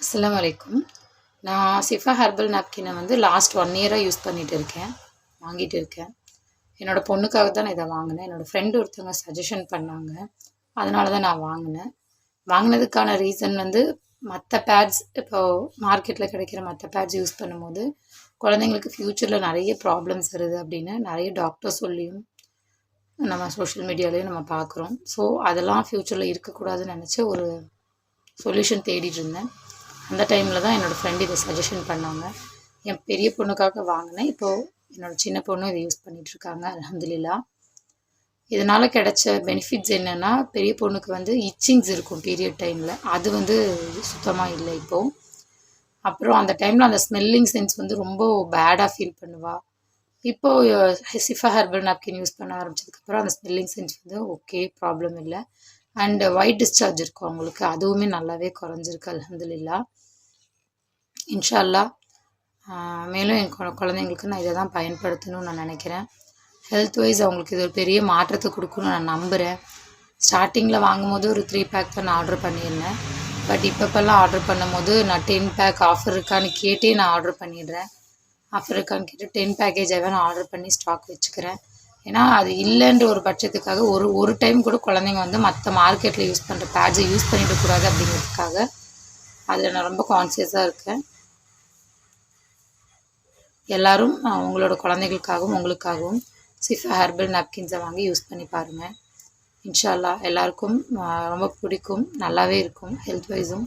அஸ்லாம் வலைக்கும் நான் சிஃபா ஹெர்பல் நாப்கினை வந்து லாஸ்ட் ஒன் இயராக யூஸ் பண்ணிகிட்டு இருக்கேன். வாங்கிட்டு இருக்கேன். என்னோடய பொண்ணுக்காக தான் நான் இதை வாங்கினேன். என்னோடய ஃப்ரெண்டு ஒருத்தவங்க சஜஷன் பண்ணாங்க. அதனால தான் நான் வாங்கினேன். வாங்கினதுக்கான ரீசன் வந்து மற்ற பேட்ஸ் இப்போது மார்க்கெட்டில் கிடைக்கிற மற்ற பேட்ஸ் யூஸ் பண்ணும்போது குழந்தைங்களுக்கு ஃப்யூச்சரில் நிறைய ப்ராப்ளம்ஸ் வருது அப்படின்னு நிறைய டாக்டர் சொல்லியும் நம்ம சோஷியல் மீடியாலேயும் நம்ம பார்க்குறோம். ஸோ அதெல்லாம் ஃப்யூச்சரில் இருக்கக்கூடாதுன்னு நினச்சி ஒரு சொல்யூஷன் தேடிட்டு இருந்தேன். அந்த டைமில் தான் என்னோடய ஃப்ரெண்டு இதை சஜஷன் பண்ணாங்க. என் பெரிய பொண்ணுக்காக வாங்கினேன். இப்போது என்னோடய சின்ன பொண்ணும் இதை யூஸ் பண்ணிகிட்ருக்காங்க அலமதுல்லா இதனால் கிடைச்ச பெனிஃபிட்ஸ் என்னென்னா பெரிய பொண்ணுக்கு வந்து இச்சிங்ஸ் இருக்கும் பீரியட் டைமில் அது வந்து சுத்தமாக இல்லை இப்போது அப்புறம் அந்த டைமில் அந்த ஸ்மெல்லிங் சென்ஸ் வந்து ரொம்ப பேடாக ஃபீல் பண்ணுவாள் இப்போது சிஃபா ஹெர்பல் நாப்கின் யூஸ் பண்ண ஆரம்பிச்சதுக்கப்புறம் அந்த ஸ்மெல்லிங் சென்ஸ் வந்து ஓகே ப்ராப்ளம் இல்லை. அண்டு ஒயிட் டிஸ்சார்ஜ் இருக்கும் அவங்களுக்கு. அதுவுமே நல்லாவே குறைஞ்சிருக்கு அலமதுல்லா இன்ஷா அல்லாஹ் மேலும் என் குழந்தைங்களுக்கு நான் இதை தான் பயன்படுத்தணும்னு நான் நினைக்கிறேன். ஹெல்த் வைஸ் அவங்களுக்கு இது ஒரு பெரிய மாற்றத்தை கொடுக்குன்னு நான் நம்புகிறேன் ஸ்டார்டிங்கில் வாங்கும்போது ஒரு த்ரீ பேக் தான் நான் ஆர்டர் பண்ணியிருந்தேன். பட் இப்போப்பெல்லாம் ஆர்டர் பண்ணும்போது நான் டென் பேக் ஆஃபர் இருக்கான்னு கேட்டே நான் ஆர்டர் பண்ணிடுறேன். ஆஃபர் இருக்கான்னு கேட்டு டென் பேக்கேஜாகவே நான் ஆர்டர் பண்ணி ஸ்டாக் வச்சுக்கிறேன். ஏன்னா அது இல்லைன்ற ஒரு பட்சத்துக்காக ஒரு ஒரு டைம் கூட குழந்தைங்க வந்து மற்ற மார்க்கெட்டில் யூஸ் பண்ணுற பேட்ஸை யூஸ் பண்ணிடக்கூடாது அப்படிங்கிறதுக்காக அதில் நான் ரொம்ப கான்சியஸாக இருக்கேன். எல்லாரும் உங்களோட குழந்தைகளுக்காகவும் உங்களுக்காகவும் சிஃபா ஹெர்பல் நாப்கின்ஸை வாங்கி யூஸ் பண்ணி பாருங்கள் இன்ஷால்லா எல்லாருக்கும் ரொம்ப பிடிக்கும் நல்லாவே இருக்கும் ஹெல்த் வைஸும்